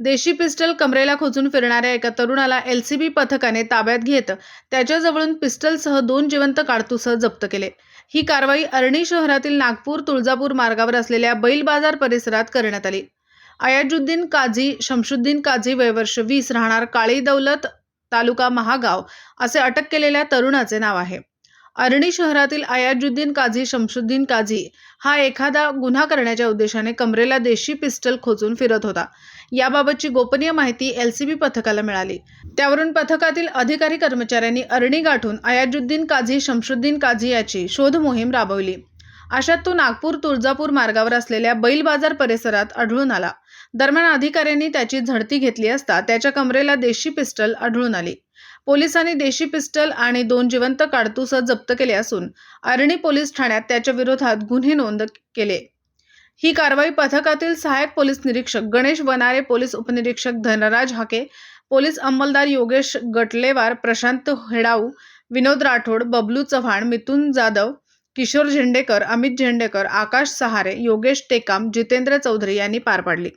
देशी पिस्टल कमरेला खोचून फिरणाऱ्या एका तरुणाला एलसीबी पथकाने ताब्यात घेत त्याच्याजवळून पिस्टलसह दोन जिवंत काडतुसं जप्त केले. ही कारवाई अरणी शहरातील नागपूर तुळजापूर मार्गावर असलेल्या बैल बाजार परिसरात करण्यात आली. अयाजुद्दीन काझी शमशुद्दीन काझी वयवर्ष वीस राहणार काळी दौलत तालुका महागाव असे अटक केलेल्या तरुणाचे नाव आहे. अरणी शहरातील अयाजुद्दीन काझी शमशुद्दीन काझी हा एखादा गुन्हा करण्याच्या उद्देशाने कमरेला देशी पिस्टल खोचून फिरत होता. याबाबतची गोपनीय माहिती एलसीबी पथकाला मिळाली. त्यावरून पथकातील अधिकारी कर्मचाऱ्यांनी अरणी गाठून अयाजुद्दीन काझी शमशुद्दीन काझी याची शोध मोहीम राबवली. अशात तो नागपूर तुळजापूर मार्गावर असलेल्या बैल बाजार परिसरात आढळून आला. दरम्यान अधिकाऱ्यांनी त्याची झडती घेतली असता त्याच्या कमरेला देशी पिस्टल आढळून आली. पोलिसांनी देशी पिस्टल आणि दोन जिवंत काडतुसं जप्त केले असून अरणी पोलीस ठाण्यात त्याच्या विरोधात गुन्हे नोंद केले. ही कारवाई पथकातील सहाय्यक पोलीस निरीक्षक गणेश वनारे पोलीस उपनिरीक्षक धनराज हाके पोलीस अंमलदार योगेश गटलेवार प्रशांत हेडाऊ विनोद राठोड बबलू चव्हाण मिथुन जाधव किशोर झेंडेकर अमित झेंडेकर आकाश सहारे योगेश टेकाम जितेंद्र चौधरी यांनी पार पाडली.